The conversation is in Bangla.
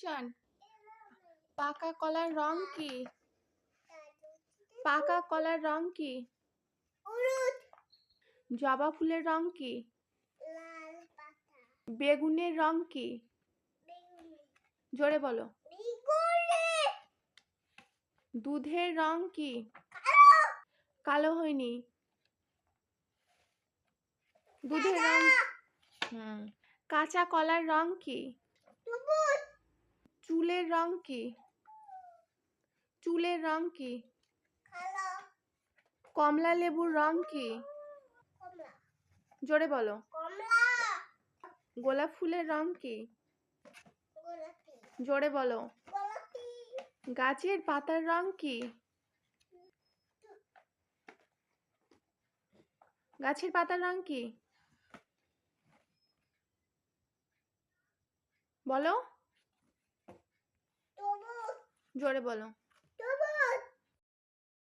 অ্যাকশন পাকা কলার রং কি? পাকা কলার রং কি? জবা ফুলের রং কি? বেগুনের রং কি? জোরে বলো। দুধের রং কি? কালো হয়নি। দুধের রং হুম। কাঁচা কলার রং কি? চুলের রং কি? চুলের রং কি? কমলা লেবুর রং কি? জোরে বলো। গোলাপ ফুলের রং কি? জোরে বলো। গাছের পাতার রং কি? গাছের পাতার রং কি? বলো। জোরে বলো।